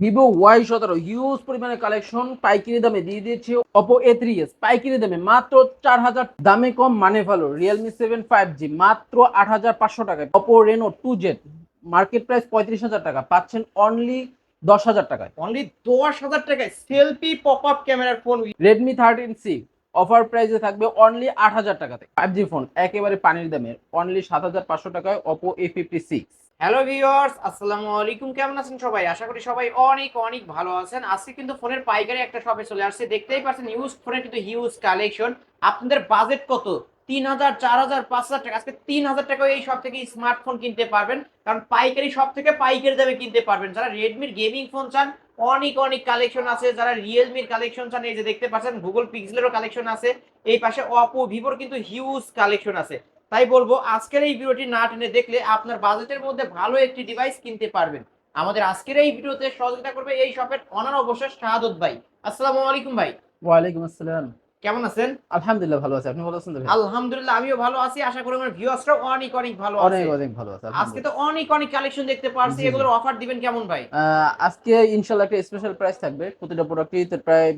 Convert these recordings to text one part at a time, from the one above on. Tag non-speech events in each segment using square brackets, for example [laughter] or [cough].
Vivo Y সতেরো huge পরিমাণে collection পাইকারি দামে দিয়ে দিয়েছে অপো এ থ্রি এস পাইকারি দামে মাত্র চার হাজার দামে কম মানে ভালো। রিয়েলমি সেভেন ফাইভ জি মাত্র আট হাজার পাঁচশো টাকায় Oppo Reno two Z market price পঁয়ত্রিশ হাজার টাকা। পাচ্ছেন অনলি দশ হাজার টাকায়। অনলি দশ হাজার টাকায় সেলফি পপ আপ ক্যামেরার phone Redmi thirteen C offer প্রাইসে থাকবে অনলি আট হাজার টাকাতে। ফাইভ জি ফোন একেবারে পানির দামে। অনলি সাত হাজার পাঁচশো টাকায় Oppo A fifty six hello viewers আসসালামু আলাইকুম কেমন আছেন সবাই? আশা করি সবাই অনেক অনেক ভালো আছেন। আজকে কিন্তু ফোনের পাইকারি একটা শপে চলে আসছে। দেখতেই পাচ্ছেন ইউজ ফোনের কিন্তু হিউজ কালেকশন আপনাদের বাজেট কত? তিন হাজার, চার হাজার, পাঁচ হাজার টাকা। আজকে তিন হাজার টাকা এই সব থেকে স্মার্টফোন কিনতে পারবেন। কারণ পাইকারি সব থেকে পাইকারি দামে কিনতে পারবেন। যারা রেডমির গেমিং ফোন চান, অনেক অনেক কালেকশন আছে। যারা রিয়েলমির কালেকশন চান, এই যে দেখতে পাচ্ছেন গুগল পিক্সেলেরও কালেকশন আছে। এই পাশে অপো ভিভোর কিন্তু হিউজ কালেকশন আছে। তাই বলব আজকের এই ভিডিওটি না টেনে দেখলে আপনার বাজেটের মধ্যে ভালো একটি ডিভাইস কিনতে পারবেন। আমাদের আজকের এই ভিডিওতে সহযোগিতা করবে এই শপের অনার অবশ্যই শাহাদত ভাই। আসসালামু আলাইকুম ভাই। ওয়ালাইকুম আসসালাম। কেমন আছেন? আলহামদুলিল্লাহ ভালো আছে। আপনি ভালো আছেন? আলহামদুলিল্লাহ আমিও ভালো আছি। আশা করি আমার ভিউয়ার্সরাও অনেক অনেক ভালো আছে। অনেক অনেক ভালো আছে আজকে তো অনেক অনেক কালেকশন দেখতে পারছি। এগুলোর অফার দিবেন কেমন ভাই? আজকে ইনশাল্লাহ একটা স্পেশাল প্রাইস থাকবে। প্রতিটা প্রোডাক্টই প্রায়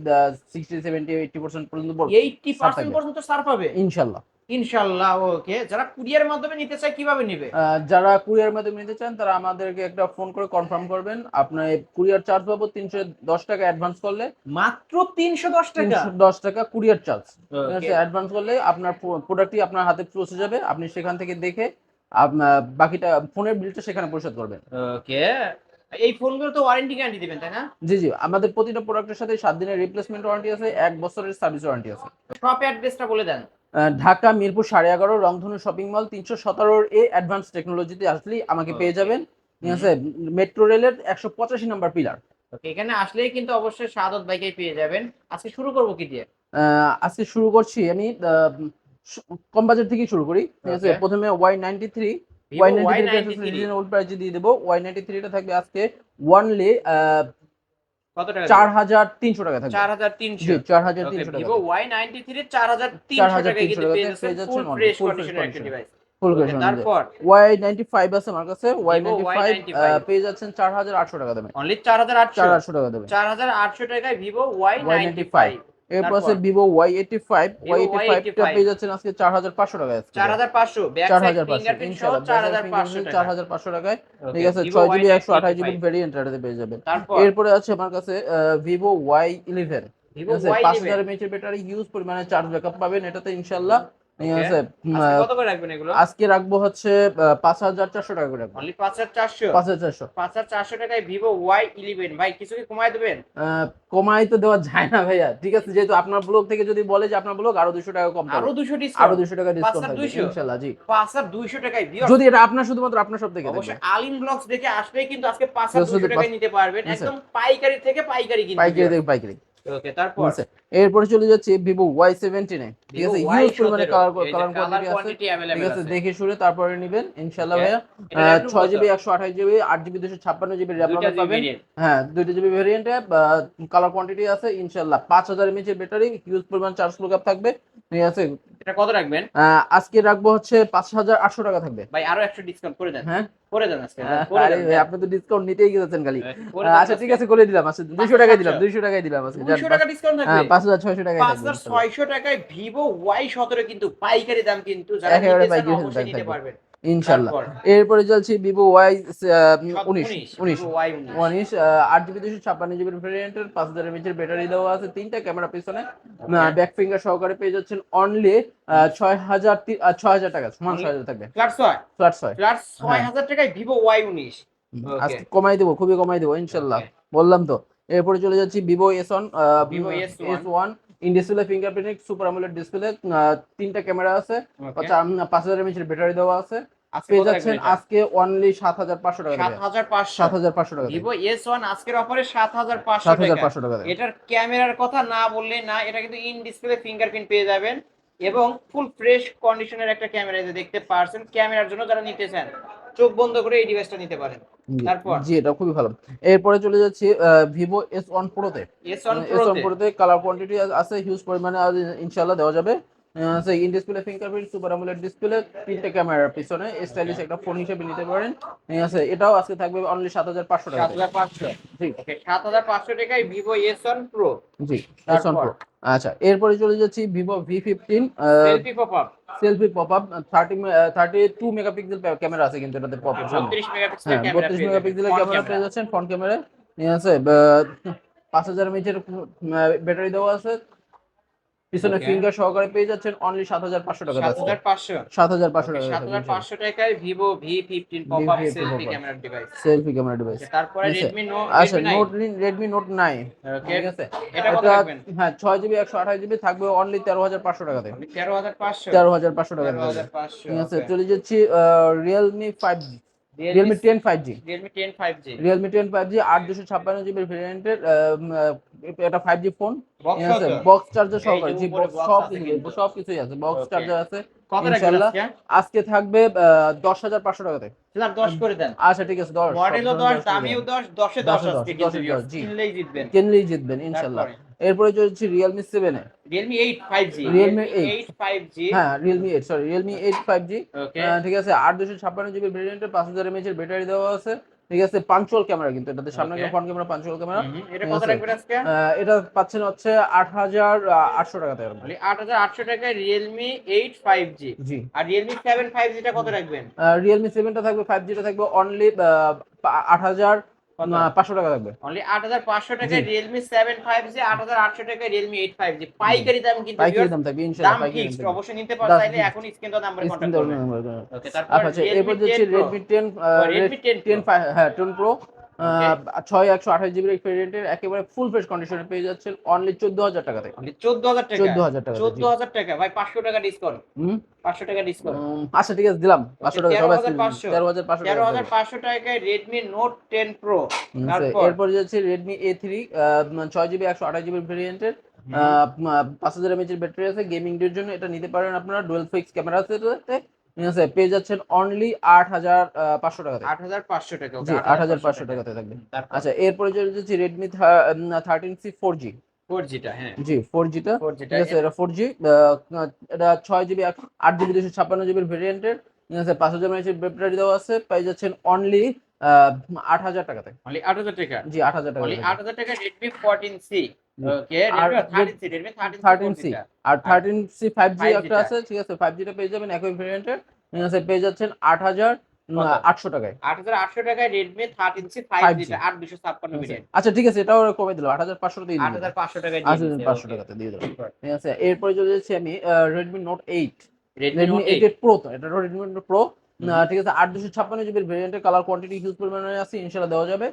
সিক্সটি সেভেন্টি এইটি পার্সেন্ট পর্যন্ত পড়বে এইটটি ছাড় পার্সেন্ট থাকবে। পর্যন্ত ছাড় পাবে? ইনশাল্লাহ। ইনশাল্লাহ ওকে। যারা কুরিয়ার মাধ্যমে নিতে চায় কীভাবে নিবে? যারা কুরিয়ার মাধ্যমে নিতে চান তারা আমাদেরকে একটা ফোন করে কনফার্ম করবেন। আপনার কুরিয়ার চার্জ পাবো তিনশো দশ টাকা অ্যাডভান্স করলে। মাত্র তিনশো দশ টাকা? দশ টাকা কুরিয়ার চার্জ. অ্যাডভান্স করলে আপনার প্রোডাক্টটি আপনার হাতে পৌঁছে যাবে। আপনি সেখান থেকে দেখে বাকিটা ফোনের বিলটা সেখানে পরিশোধ করবেন। ওকে। এই ফোনগুলো তো ওয়ারেন্টি গ্যারান্টি দিবেন তাই না? জি জি। আমাদের প্রতিটা প্রোডাক্টের সাথে সাত দিনের রিপ্লেসমেন্ট ওয়ারেন্টি আছে এক বছরের সার্ভিস ওয়ারেন্টি আছে। শপ অ্যাড্রেসটা বলে দেন। ঢাকা মিরপুর সাড়ে এগারো রংধনু শপিং মল তিনশো সতেরোর এ অ্যাডভান্স টেকনোলজিতে আসলেই আমাকে পেয়ে যাবেন। ঠিক আছে? মেট্রো রেলের একশো পঁচাশি নাম্বার পিলার এখানে আসলেই কিন্তু অবশ্যই সাদত বাইকে পেয়ে যাবেন। আজকে শুরু করব কি দিয়ে? আজকে শুরু করছি আমি কম বাজেট থেকে শুরু করি। ঠিক আছে? প্রথমে Y ninety three Y ninety three দিয়ে দেবো। ওয়াই নাইনটি থ্রিটা থাকবে আজকে ওয়ানলি কত টাকা চার হাজার তিনশো টাকা থাকবে। চার হাজার তিনশো। জি চার হাজার তিনশো টাকা ভিভো ওয়াই নাইনটি থ্রি চার হাজার তিনশো 4,300 টাকায় কিন্তু পেয়ে যাচ্ছেন ফুল ফ্রেশ কন্ডিশনের একটা ডিভাইস ফুল Okay, তারপর? ওয়াই নাইনটি ফাইভ আছে আমার কাছে। ওয়াই Vivo Y95 পেয়ে যাচ্ছেন চার হাজার আটশো টাকা দামে। অনলি চার হাজার আটশো। চার আটশো টাকা দেবে চার হাজার আটশো টাকায় Vivo Y ninety Y95 five এরপর আছে Vivo Y eighty five Vivo Y eighty ফাইভটা পেয়ে যাচ্ছেন আজকে চার হাজার পাঁচশো টাকায় আজকে। চার হাজার পাঁচশো ব্যাক চার সাইড হাজার পাঁচশো ফিঙ্গারপ্রিন্ট সহ ইনশাল্লাহ চার হাজার পাঁচশো চার টাকা হাজার পাঁচশো টাকায়। ঠিক আছে ছয় জিবি একশো আঠাশ Y95 জিবি ভেরিয়েন্ট এটাতে পেয়ে যাবেন। এরপরে আছে আমার কাছে ভিভো ওয়াই ইলেভেন ঠিক আছে ওয়াই পাঁচ হাজার এমএচের ব্যাটারি হিউজ পরিমাণে চার্জ ব্যাকআপ পাবেন। এটাতে ইনশাল্লাহ ঠিক Okay. আছে উম, আহ, কত করে রাখবেন এগুলো? আজকে রাখব হচ্ছে পাঁচ হাজার চারশো টাকা করে অনলি পাঁচ হাজার চারশো? পাঁচ হাজার চারশো। পাঁচ হাজার চারশো টাকায় ভিভো ওয়াই ইলেভেন ভাই কিছু কি কমায় দেবেন? কমাই তো দেওয়া যায় না ভাইয়া। ঠিক আছে যেহেতু আপনার ব্লগ থেকে যদি বলে যে আপনার ব্লগ আরও দুশো টাকা কম আরও দুশো আরও দুশো টাকা ডিসকাউন্ট? ইনশাল্লাহ জি। পাঁচ হাজার দুইশো টাকায় যদি এটা আপনার শুধুমাত্র আপনার সব থেকে অবশ্যই আলিম ব্লগস দেখে আসলেই কিন্তু আজকে পাঁচ হাজার দুশো টাকায় নিতে পারবেন। একদম পাইকারি থেকে পাইকারি পাইকারি থেকে পাইকারি। ওকে তারপর? এরপরে চলে যাচ্ছে ভিভো ওয়াই সেভেন্টিনে ঠিক আছে হিউজ পরিমাণে Y17 কালার কালার কোয়ান্টিটি আছে। ঠিক আছে দেখে শুনে তারপরে নেবেন ইনশাল্লাহ Okay. ভাইয়া। ছয় জিবি একশো আঠাশ জিবি আট জিবি দুশো ছাপ্পান্ন জিবি র্যাম পাবেন। হ্যাঁ দুইটা জিবি ভেরিয়েন্টে কালার কোয়ান্টিটি আছে ইনশাল্লাহ পাঁচ হাজার এমএচ এর ব্যাটারি হিউজ পরিমাণ চার্জ ব্যাকআপ থাকবে। ঠিক আছে? এটা কত রাখবেন? আজকে রাখব হচ্ছে পাঁচ হাজার আটশো টাকা থাকবে। ভাই আরও একশো ডিসকাউন্ট করে দেন। হ্যাঁ? করে দেন আজকে ভাই, আপনি তো ডিসকাউন্ট নিতেই গেছেন খালি। আহ, দেন আচ্ছা ঠিক আছে করে দিলাম। আচ্ছা টাকায় দিলাম 500 দুইশো টাকায় দিলাম আজকে 200 টাকা ডিসকাউন্ট হ্যাঁ থাকবে টাকায় টাকায় ভিভো ওয়াই সতেরো কিন্তু পাইকারি দাম কিন্তু যারা নিতে চান অবশ্যই নিতে পারবেন। ইনশাল্লাহ এরপরে চলছে ভিভো ওয়াই উনিশ উনিশ উনিশ। আট জিবি দুশো ছাপ্পান্ন জিবির ভেরিয়েন্টের পাঁচ হাজার এমএচের ব্যাটারি দেওয়া আছে তিনটা ক্যামেরা পিছনে। ব্যাক ফিঙ্গার সহকারে পেয়ে যাচ্ছেন অনলি ছয় হাজার ছয় হাজার টাকা সমান ছয় হাজার থাকবে। ফ্ল্যাট ছয়? ফ্ল্যাট ছয়। ফ্ল্যাট ছয়। হাজার টাকায় ভিভো ওয়াই উনিশ. আজকে কমাই দেবো খুবই কমাই দেবো ইনশাল্লাহ বললাম তো। এরপরে চলে যাচ্ছি Vivo S one Vivo S S1 one in display fingerprint super AMOLED display তিনটা ক্যামেরা আছে। আচ্ছা পাঁচ হাজার এমএচের ব্যাটারি দেওয়া আছে। পেয়ে যাচ্ছেন আজকে অনলি সাত হাজার পাঁচশো টাকা সাত হাজার পাঁচশো। সাত হাজার পাঁচশো টাকা ভিভো এস ওয়ান আজকের অফারে সাত হাজার পাঁচশো সাত হাজার টাকা পাঁচশো টাকা এটার ক্যামেরার কথা না বললে না এটা কিন্তু ইন ডিসপ্লে ফিঙ্গারপ্রিন্ট পেয়ে যাবেন। এবং ফুল ফ্রেশ কন্ডিশনের একটা ক্যামেরা দেখতে পারছেন ক্যামেরার জন্য যারা নিতে চান চোখ বন্ধ করে এই ডিভাইসটা নিতে পারেন। তারপর? জি এটা খুবই ভালো। এরপরে চলে যাচ্ছি ভিভো এস ওয়ান প্রোতে এস ওয়ান প্রোতে কালার কোয়ান্টিটি আছে হিউজ পরিমাণে আর ইনশাল্লাহ দেওয়া যাবে। In display fingerprint super AMOLED display তিনটে ক্যামেরার পিছনে স্টাইলিশ একটা ফোন হিসেবে নিতে পারেন। ঠিক আছে এটাও আজকে থাকবে অনলি সাত হাজার পাঁচশো টাকা সাত হাজার পাঁচশো। জি। সাত হাজার পাঁচশো টাকায় ভিভো এস ওয়ান প্রো জি? S1 Pro। আচ্ছা এরপরে চলে যাচ্ছি Vivo V fifteen selfie pop up selfie pop up thirty thirty two megapixel camera আছে কিন্তু এটাতে পপ আপ বত্রিশ মেগাপিক্সেল বত্রিশ মেগাপিক্সেলের ক্যামেরা পেয়ে যাচ্ছেন ফ্রন্ট ক্যামেরা ঠিক আছে পাঁচ হাজার এমএচের ব্যাটারি দেওয়া আছে। পিছনে ফিঙ্গার সহকারে পেয়ে যাচ্ছেন অনলি সাত হাজার পাঁচশো টাকা সাত হাজার পাঁচশো। টাকা সাত হাজার পাঁচশো টাকায় Vivo V fifteen pop up V50 selfie pop-up। Device selfie camera device তারপরে। রেডমি নো আচ্ছা নোট রেডমি নোট ওকে ঠিক আছে? এটা হ্যাঁ ছয় জিবি একশো আঠাশ জিবি থাকবে অনলি তেরো হাজার পাঁচশো টাকাতে। তেরো হাজার পাঁচশো। তেরো হাজার পাঁচশো টাকা ঠিক আছে চলে যাচ্ছি Realme five G Realme ten five G Realme ten five G Realme ten five G আট দুশো ছাপ্পান্ন জিবির ভেরিয়েন্টের এটা ফাইভ জি ফোন বক্স ঠিক আছে? বক্স চার্জার সহকারে জি সব আছে কিছু। সব কিছুই আছে বক্স. চার্জার আছে ইনশাল্লাহ। আজকে থাকবে দশ হাজার পাঁচশো টাকাতে স্যার দশ করে দেন। আচ্ছা ঠিক আছে দশ মডেলও দশ দামিও দশ দশে দশ। কিনলেই জিতবেন। কিনলেই জিতবেন ইনশাল্লাহ। এরপরে চলছে রিয়েলমি সেভেনে Realme eight five G Realme eight five G হ্যাঁ Realme eight sorry Realme eight five G ঠিক আছে আট দুশো ছাপ্পান্ন জিবি ভেরিয়েন্টের পাঁচ হাজার এমএচ এর ব্যাটারি দেওয়া আছে। ঠিক আছে পাঞ্চুয়াল ক্যামেরা কিন্তু এটাতে সামনে. ফ্রন্ট ক্যামেরা পাঞ্চুয়াল ক্যামেরা এটা পাচ্ছেন হচ্ছে আট হাজার আটশো টাকাতে মানে আট হাজার আটশো টাকায় Realme eight five G G. আর রিয়েলমি সেভেন ফাইভ জিটা কত রাখবেন? রিয়েলমি সেভেনটা থাকবে ফাইভ জিটা থাকবে অনলি আট হাজার? পাঁচশো টাকা থাকবে অনলি আট হাজার পাঁচশো টাকায়। রিয়েলমি সেভেন ফাইভ জি আট হাজার আটশো টাকায় রিয়েলমি এইট ফাইভ জি পাইকারি দাম কিন্তু পাইকারি দাম থাকবে ইনশাআল্লাহ পাইকারি দাম অবশ্যই নিতে পারো এখন স্ক্রিন তো নাম্বারে। কন্ট্যাক্ট ওকে তারপর আচ্ছা এরপর যাচ্ছে Redmi ten Redmi ten ten হ্যাঁ টেন প্রো ছয় একশো আঠাশ জিবির ভেরিয়েন্টের একেবারে ফুল ফ্রেশ কন্ডিশনে পেয়ে যাচ্ছেন অনলি চোদ্দ হাজার টাকাতে চোদ্দ হাজার টাকা? চোদ্দ হাজার টাকা চোদ্দ হাজার টাকা? ভাই পাঁচশো টাকা ডিসকাউন্ট হুম? পাঁচশো টাকা ডিসকাউন্ট আচ্ছা ঠিক আছে দিলাম। পাঁচশো টাকা সবাই 13,500 তেরো হাজার পাঁচশো তেরো হাজার পাঁচশো টাকায় রেডমি নোট টেন প্রো এরপর যাচ্ছে রেডমি এ থ্রি ছয় জিবি একশো আঠাশ জিবির ভেরিয়েন্টের পাঁচ হাজার এমএচ এর ব্যাটারি আছে। গেমিং এর জন্য এটা নিতে পারেন আপনারা। ডুয়েল ফিক্স ক্যামেরা আছে আছে পেয়ে যাচ্ছেন অনলি আট হাজার পাঁচশো টাকাতে। আট হাজার পাঁচশো টাকা আট হাজার পাঁচশো টাকাতে থাকবে। আচ্ছা এরপরে চলে যাচ্ছে Redmi thirteen C four G four জিটা হ্যাঁ। জি ফোর জিটা ঠিক আছে এটা ফোর জি এটা ছয় জিবি আট জিবি দুশো ছাপ্পান্ন জিবির ভেরিয়েন্টের ঠিক আছে পাঁচ হাজার এমএচ ব্যাটারি দেওয়া আছে পেয়ে যাচ্ছেন অনলি আট হাজার টাকাতে। অনলি আট হাজার টাকা? জি আট হাজার টাকা অনলি আট হাজার টাকা রেডমি ফোরটিন সি আর thirteen C Redmi thirteen thirteen C আর থার্টিন সি ফাইভ জি একটা আছে ঠিক আছে? ফাইভ জিটা পেয়ে যাবেন একই ভেরিয়েন্টের পেয়ে যাচ্ছেন আট হাজার আটশো টাকায়। আট হাজার আটশো টাকায় Redmi thirteen C five 5G আট দুশো ছাপ্পান্ন আচ্ছা ঠিক আছে এটাও কমে দিল আট হাজার পাঁচশো দিয়ে আট হাজার পাঁচশো টাকায় আট হাজার পাঁচশো টাকাতে দিয়ে ঠিক আছে এরপরে চলে যাচ্ছি আমি Redmi note eight Redmi eight eight pro তো এটা রেডমি নোট প্রো। ঠিক আছে আট দুশো ছাপ্পান্ন জিবির ভেরিয়েন্টের কালার কোয়ান্টিটি হিউজ পরিমাণে আছে ইনশাল্লাহ দেওয়া যাবে।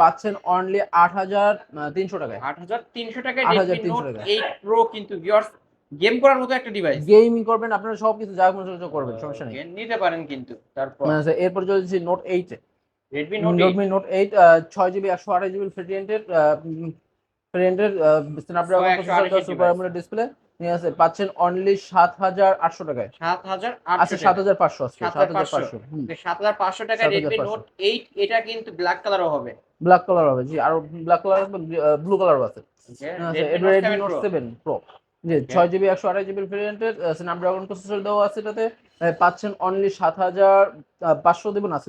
পাচ্ছেন অনলি আট হাজার তিনশো টাকায়। আট হাজার তিনশো টাকায় 8,300 রেডমি নোট টাকা। এইট প্রো কিন্তু ভিউয়ার্স গেম করার মতো একটা ডিভাইস গেমিং করবেন আপনারা সবকিছু যা মনে হচ্ছে করবেন সমস্যা নেই। নিতে পারেন কিন্তু তারপর। এরপর চলেছি note eight Redmi note eight Redmi note eight ছয় জিবি একশো আঠাশ জিবি ভেরিয়েন্টের ভেরিয়েন্টের স্ন্যাপড্রাগন সুপার ডিসপ্লে ঠিক আছে পাচ্ছেন অনলি সাত হাজার আটশো টাকায় সাত হাজার আচ্ছা সাত হাজার পাঁচশো আজকে সাত হাজার পাঁচশো সাত হাজার পাঁচশো টাকা রেডমি নোট এইট এটা কিন্তু ব্ল্যাক কালারও হবে ব্ল্যাক কালার হবে জি আর ব্ল্যাক কালার ব্লু কালারও আছে রেডমি নোট সেভেন প্রো জি ছয় জিবি একশো আঠাশ জিবির ভেরিয়েন্টের স্ন্যাপড্রাগন প্রসেসর দেওয়া আছে এটাতে পাচ্ছেন অনলি সাত হাজার পাঁচশো দেবেন আছে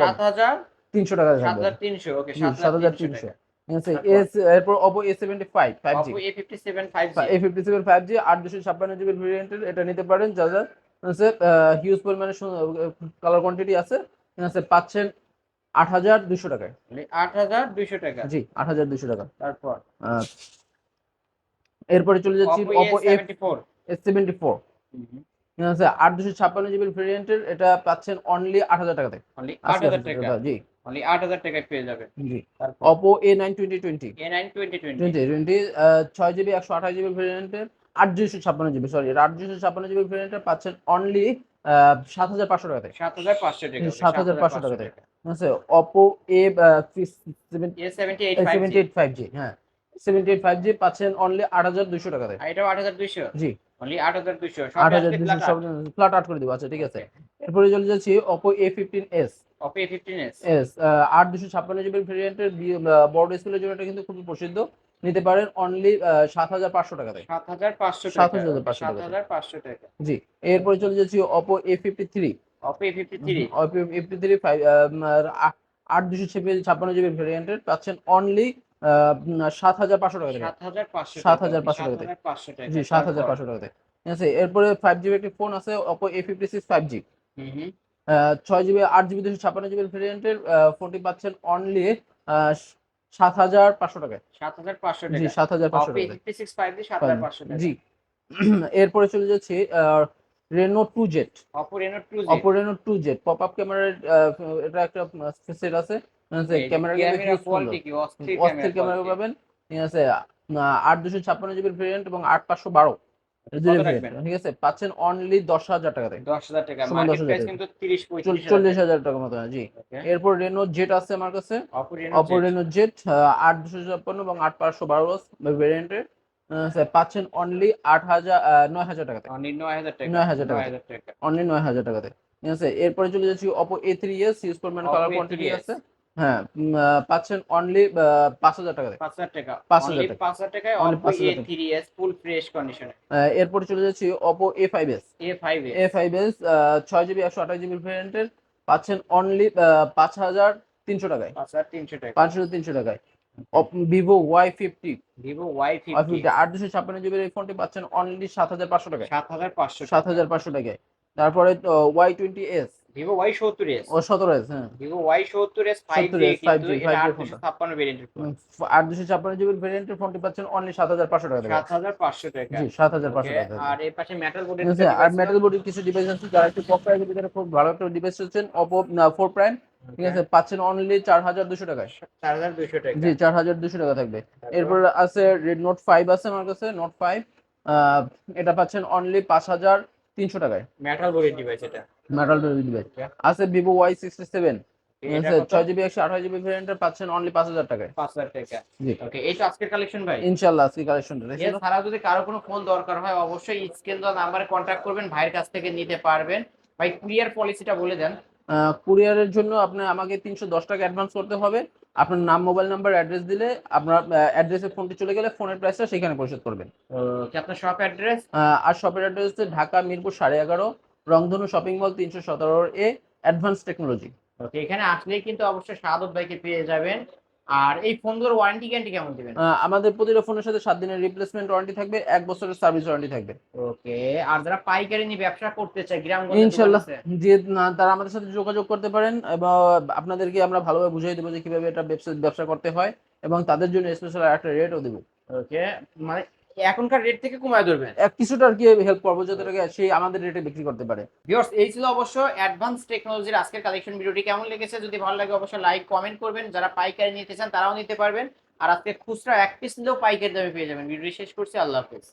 সাত হাজার তিনশো টাকা সাত হাজার তিনশো ওকে সাত হাজার তিনশো আছে? এস এরপর আট দুশো ছাপ্পান্ন জিবির ভেরিয়েন্টের এটা নিতে পারেন যা যা আছে হিউজ পরিমাণে কালার কোয়ান্টিটি আছে আছে পাচ্ছেন আট হাজার দুশো টাকায়। আট হাজার দুইশো টাকা। জি আট হাজার দুশো টাকা। তারপর? এরপরে চলে যাচ্ছি ঠিক আছে আট দুশো ছাপ্পান্ন ভেরিয়েন্টের এটা পাচ্ছেন অনলি আট হাজার টাকাতে। অনলি আট হাজার টাকা। জি। অনলি আট হাজার টাকায় পেয়ে যাবে। জি। টোয়েন্টি টোয়েন্টি টোয়েন্টি ছয় জিবি একশো আঠাশ জিবি ভেরিয়েন্টের আট দুশো ছাপ্পান্ন জিবি সরি আট দুশো ছাপ্পান্ন জিবি ভেরিয়েন্টের পাচ্ছেন অনলি সাত হাজার পাঁচশো টাকাতে সাত হাজার পাঁচশো টাকা সাত হাজার পাঁচশো টাকাতে আছে সেভেন্টি এইট ফাইভ জি হ্যাঁ। সেভেন্টি এইট ফাইভ জি পাচ্ছেন অনলি আট হাজার দুশো টাকাতে এটাও আট হাজার দুইশো? জি। অনলি আট হাজার দুইশো। আট হাজার দুশো সব ফ্ল্যাট আট করে দিব আচ্ছা ঠিক আছে। এরপরে চলে যাচ্ছি fifteen S Oppo A fifteen S S আট দুশো ছাপ্পান্ন জিবির ভেরিয়েন্টের বড় ডিসপ্লের জন্য এটা কিন্তু খুবই প্রসিদ্ধ। নিতে পারেন অনলি সাত হাজার পাঁচশো টাকাতে সাত হাজার পাঁচশো সাত টাকা। হাজার পাঁচশো সাত টাকা। হাজার পাঁচশো টাকা। জি এরপরে চলে যাচ্ছি আট দুশো ছাপ্পান্ন জিবি ভ্যারিয়েন্টের পাচ্ছেন অনলি সাত হাজার পাঁচশো টাকা থেকে সাত হাজার পাঁচশো 7,500। টাকা। জি সাত হাজার পাঁচশো আছে এরপরে ফাইভ জিবি একটি ফোন আছে Oppo A fifty six five G হুম হুম ছয় জিবি আট জিবি দুশো ছাপ্পান্ন জিবির ভ্যারিয়েন্টের ফোনটি পাচ্ছেন অনলি সাত হাজার পাঁচশো টাকায়। সাত হাজার পাঁচশো জি টাকা সাত হাজার পাঁচশো টাকা। জি। [clears throat] এরপরে চলে যাচ্ছে Reno two Z Oppo Reno two Oppo Reno two Z pop up ক্যামেরার এটা একটা সেট আছে। ক্যামেরা অস্থির ক্যামেরা পাবেন। ঠিক আছে আট দুশো ছাপ্পান্ন জিবির ভেরিয়েন্ট এবং আট পাঁচশো বারো? ঠিক আছে পাচ্ছেন অনলি দশ হাজার টাকাতে দশ হাজার টাকা। সমান মার্কেট 10,000 কিন্তু তিরিশ চল্লিশ হাজার টাকার মতো জি। এরপর রেনো জেট আছে আমার কাছে। অপো রেনো জেট আট দুশো ছাপ্পান্ন এবং আট পাঁচশো বারো ভেরিয়েন্টের পাচ্ছেন অনলি আট হাজার নয় হাজার টাকাতে। নয় হাজার টাকা। নয় হাজার অনলি নয় হাজার টাকাতে। ঠিক আছে এরপরে চলে যাচ্ছি Oppo A three S use colour A3s quantity আছে। হ্যাঁ পাচ্ছেন অনলি পাঁচ হাজার টাকাতে পাঁচ হাজার টাকা। 5,000 Only টাকা। পাঁচ হাজার টাকায় 5,000 এ টাকা। থ্রি এস ফুল ফ্রেশ কন্ডিশনে এরপরে চলে যাচ্ছি Oppo A five S A five A five S ছয় জিবি একশো আঠাশ জিবি ভ্যারিয়েন্টের পাচ্ছেন অনলি পাঁচ হাজার তিনশো টাকায়। পাঁচ হাজার তিনশো টাকা পাঁচ হাজার তিনশো টাকায়। Vivo Y fifty Vivo Y fifty আট দুশো ছাপ্পান্ন জিবির এই ফোনটি পাচ্ছেন অনলি সাত হাজার পাঁচশো টাকায়। সাত হাজার পাঁচশো সাত হাজার পাঁচশো টাকায়। তারপরে Y twenty S Vivo Y সত্তর এস ও সতেরো এস হ্যাঁ। ভিভো ওয়াই সত্তর এস ফাইভ জি কিন্তু এটা আট দুশো ছাপ্পান্ন ভেরিয়েন্টের উম, আট দুশো ছাপ্পান্ন জিবির ভ্যারিয়েন্টের ফোনটি পাচ্ছেন অনলি সাত হাজার পাঁচশো টাকা সাত হাজার পাঁচশো টাকা। জি সাত হাজার পাঁচশো টাকা আর এর পাশে মেটাল বোর্ডের আর মেটাল বডির কিছু ডিভাইস আছে যারা একটু কম প্রাইসের ভিতরে খুব ভালো একটা ডিভাইস হচ্ছেন অপো ফোর প্রাইম ঠিক আছে পাচ্ছেন অনলি চার হাজার দুশো টাকায়। চার হাজার দুশো টাকা। জি চার হাজার দুশো টাকা থাকবে। এরপর আছে রেড নোট ফাইভ আছে আমার কাছে নোট ফাইভ এটা পাচ্ছেন অনলি পাঁচ হাজার তিনশো টাকায়। মেটাল বোর্ডের ডিভাইস এটা। মেটাল বডি ডিভাইস আছে ভিভো ওয়াই সিক্সটি সেভেন? ছয় জিবি একশো আঠাশ জিবি ভ্যারিয়েন্টের পাচ্ছেন অনলি পাঁচ হাজার টাকায়। পাঁচ হাজার টাকা। জি। ওকে এই তো আজকের কালেকশন ভাই? ইনশাল্লাহ আজকে কালেকশনটা এছাড়া যদি কারও কোনো ফোন দরকার হয় অবশ্যই স্ক্রিন দেওয়া নাম্বারে কন্ট্যাক্ট করবেন ভাইয়ের কাছ থেকে নিতে পারবেন। ভাই কুরিয়ার পলিসিটা বলে দেন। কুরিয়ারের জন্য আপনি আমাকে তিনশো দশ টাকা অ্যাডভান্স করতে হবে। আপনার নাম মোবাইল নাম্বার অ্যাড্রেস দিলে আপনার অ্যাড্রেসে ফোনটি চলে গেলে ফোনের প্রাইসটা সেখানে পরিশোধ করবেন। কি আপনার শপ অ্যাড্রেস আর শপের অ্যাড্রেস হচ্ছে ঢাকা মিরপুর সাড়ে এগারো রংধনু শপিং মল তিনশো সতেরো এ অ্যাডভান্স টেকনোলজি ওকে এখানে আসলেই কিন্তু অবশ্যই সাদত ভাইকে পেয়ে যাবেন। আর এই ফোনগুলোর ওয়ারেন্টি গ্যারান্টি কেমন দিবেন? আমাদের প্রতিটা ফোনের সাথে সাত দিনের রিপ্লেসমেন্ট ওয়ারেন্টি থাকবে এক বছরের সার্ভিস ওয়ারেন্টি থাকবে। ওকে আর যারা পাইকারি নিয়ে ব্যবসা করতে চায় গ্রামগঞ্জে ইনশাআল্লাহ যে তারা আমাদের সাথে যোগাযোগ করতে পারেন এবং আপনাদেরকে আমরা ভালোভাবে বুঝিয়ে দেবো যে কীভাবে এটা ব্যবসা ব্যবসা করতে হয় এবং তাদের জন্য স্পেশাল একটা রেটও দেবো। ওকে মানে এখনকার রেট থেকে কমায় ধরবেন। কিছুটা আর কি হেল্প করব যাতে সেই আমাদের রেটে বিক্রি করতে পারে। ভিউয়ার্স এই ছিল অবশ্য অ্যাডভান্স টেকনোলজির আজকের কালেকশন ভিডিওটি কেমন লেগেছে? যদি ভালো লাগে অবশ্যই লাইক কমেন্ট করবেন। যারা পাইকারি নিতে চান তারাও নিতে পারবেন। আর আজকে খুচরা এক পিস নিলেও পাইকারি দামে পেয়ে যাবেন। ভিডিওটি শেষ করছি। আল্লাহ হাফেজ।